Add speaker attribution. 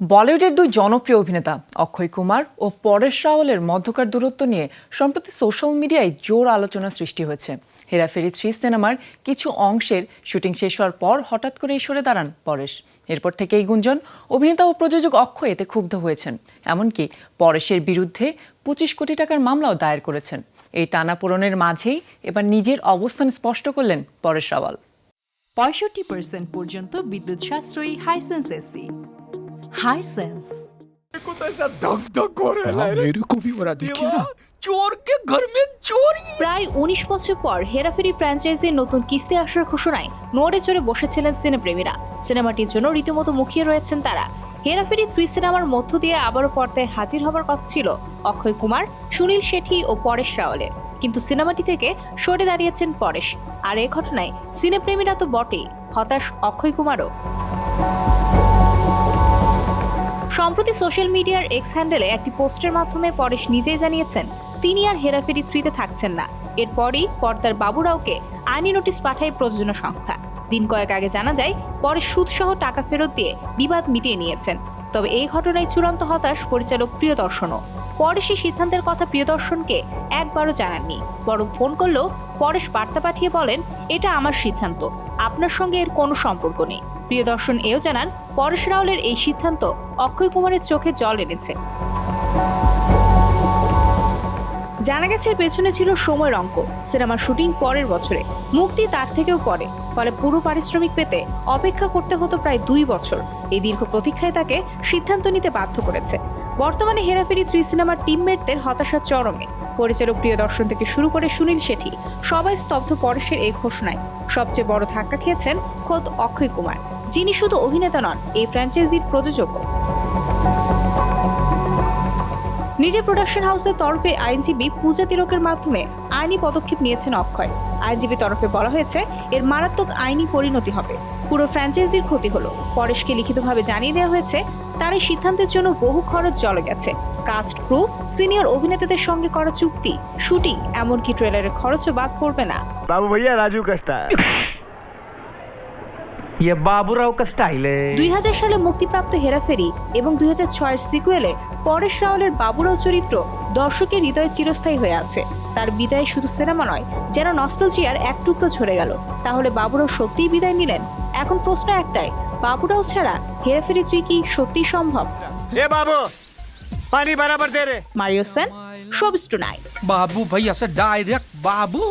Speaker 1: বলিউডের দুই জনপ্রিয় অভিনেতা, অক্ষয় কুমার ও পরেশ রাওয়ালের মধ্যকার দূরত্ব নিয়ে সম্প্রতি সোশ্যাল মিডিয়ায় জোর আলোচনা সৃষ্টি হয়েছে। হেরাফেরি থ্রি সিনেমার কিছু অংশের শুটিং শেষ হওয়ার পর হঠাৎ করে সরে দাঁড়ান পরেশ। এরপর থেকে এই গুঞ্জন, অভিনেতা ও প্রযোজক অক্ষয় এতে ক্ষুব্ধ হয়েছেন। এমনকি পরেশের বিরুদ্ধে পঁচিশ কোটি টাকার মামলাও দায়ের করেছেন। এই টানাপোড়নের মাঝেই এবার নিজের অবস্থান স্পষ্ট করলেন পরেশ রাওয়াল।
Speaker 2: পঁয়ষট্টি পর্যন্ত বিদ্যুৎ সাশ্রয়ী হাইসেন্স এসি
Speaker 3: হাই সেন্স
Speaker 4: প্রায় উনিশ বছর পর হেরাফেরি ফ্র্যাঞ্চাইজির নতুন কিস্তি আসার ঘোষণায় নড়ে চড়ে বসেছিলেন সিনেপ্রেমীরা। সিনেমাটির জন্য রীতিমতো মুখিয়ে রয়েছেন তারা। হেরাফেরি থ্রি সিনেমার মধ্য দিয়ে আবারও পর্দায় হাজির হবার কথা ছিল অক্ষয় কুমার সুনীল শেঠি ও পরেশ রাওয়ালের। কিন্তু সিনেমাটি থেকে সরে দাঁড়িয়েছেন পরেশ। আর এ ঘটনায় সিনেপ্রেমীরা তো বটেই হতাশ অক্ষয় কুমারও। সম্প্রতি সোশ্যাল মিডিয়ার এক্স হ্যান্ডেলে একটি পোস্টের মাধ্যমে পরেশ নিজেই জানিয়েছেন, তিনি আর হেরাফেরি থ্রিতে থাকছেন না। এরপরই পর্দার বাবুরাওকে আইনি নোটিশ পাঠায় প্রযোজনা সংস্থা। দিন কয়েক আগে জানা যায় পরে সুদসহ টাকা ফেরত দিয়ে বিবাদ মিটিয়ে নিয়েছেন। তবে এই ঘটনায় চূড়ান্ত হতাশ পরিচালক প্রিয়দর্শনও। পরে সেই সিদ্ধান্তের কথা প্রিয়দর্শনকে একবারও জানাননি, বরং ফোন করলেও পরেশ বার্তা পাঠিয়ে বলেন, এটা আমার সিদ্ধান্ত। আপনার সঙ্গে এর কোনো সম্পর্ক নেই। প্রিয়দর্শন এও জানান, পরেশ রাওলের এই সিদ্ধান্ত অক্ষয় কুমারের চোখে জল এনেছে। জানা গেছে, পেছনে ছিল সময়ের অঙ্ক, সিনেমার শুটিং পরের বছরে। মুক্তি তার থেকেও পরে, ফলে পুরো পারিশ্রমিক পেতে অপেক্ষা করতে হতো প্রায় দুই বছর। এই দীর্ঘ প্রতীক্ষায় তাকে সিদ্ধান্ত নিতে বাধ্য করেছে। বর্তমানে হেরাফেরি থ্রি সিনেমার টিমমেটদের হতাশা চরমে। পরিচালক প্রিয় দর্শন থেকে শুরু করে সুনীল শেঠি সবাই স্তব্ধ পরেশের এই ঘোষণায়। সবচেয়ে বড় ধাক্কা খেয়েছেন খোদ অক্ষয় কুমার, যিনি শুধু অভিনেতা নন, এই ফ্র্যাঞ্চাইজির প্রযোজকও। নিজের প্রোডাকশন হাউসের তরফে আইনজীবী পূজা তিরকের মাধ্যমে আইনি পদক্ষেপ নিয়েছেন অক্ষয়। আইনজীবী তরফে বলা হয়েছে এর মারাত্মক আইনি পরিণতি হবে। পুরো ফ্র্যাঞ্চাইজির ক্ষতি হলো। পরেশকে লিখিতভাবে জানিয়ে দেওয়া হয়েছে তার এই সিদ্ধান্তের জন্য বহু খরচ জলে গেছে। কাস্ট ক্রু সিনিয়র অভিনেতাদের সঙ্গে করা চুক্তি শুটিং এমনকি ট্রেলারের খরচও বাদ পড়বে না।
Speaker 5: বাবু
Speaker 6: ভাইয়া রাজু কাস্টা। ইয়ে বাবুরাও
Speaker 4: কা সালে মুক্তিপ্রাপ্ত হেরাফেরি এবং সিকুয়েলে পরেশ রাওয়ালের বাবুরাও চরিত্র দর্শকের হৃদয়ে চিরস্থায়ী হয়ে আছে। তার বিদায় শুধু সিনেমা নয় যেন নস্টালজিয়ার এক টুকরো ছড়ে গেল। তাহলে বাবুরাও সত্যিই বিদায় নিলেন? এখন প্রশ্ন একটাই বাবুরাও ছাড়া হেরাফেরি তুই কি সত্যি সম্ভব?
Speaker 5: এ বাবু পানি বরাবর দে রে
Speaker 4: মারিও সেন টুনাইট
Speaker 7: বাবু ভাই আসে ডাইরেক্ট বাবু।